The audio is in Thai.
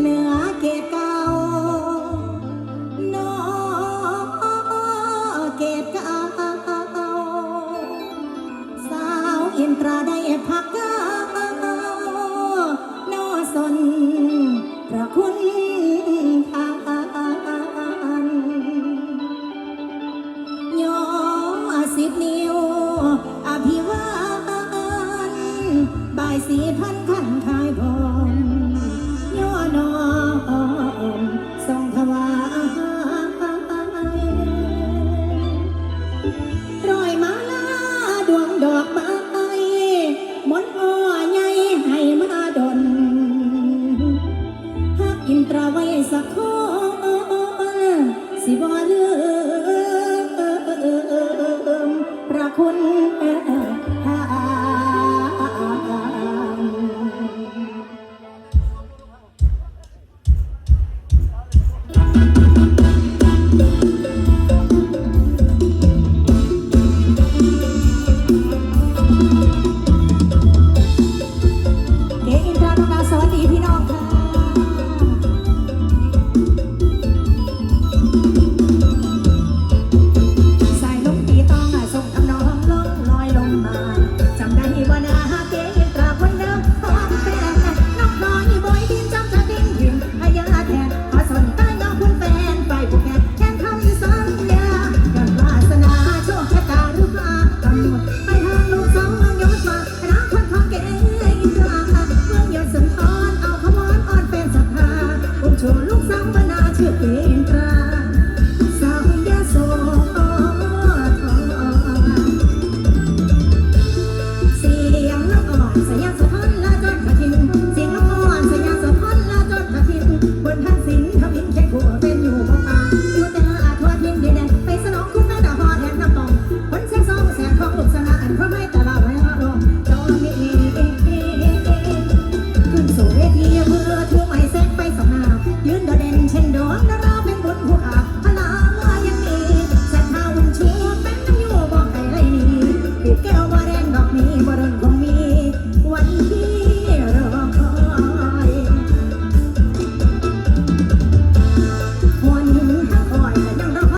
เนือเกตเก่นอเกตเก่สาอ็นตราได้พักก่านอสนพระคุณทานย่อสิบนิ้ว อภิวานบายสี่พัน รอยมาลาดวงดอกไม้มนอ้อใหญ่ให้มาดนหากินตราไว้สักคนสิบ่เลือ ส่วนลูกสาวก็น่าเชื่อเกณฑ์ตรา ยืนโดดเด่นเช่นดวงดาร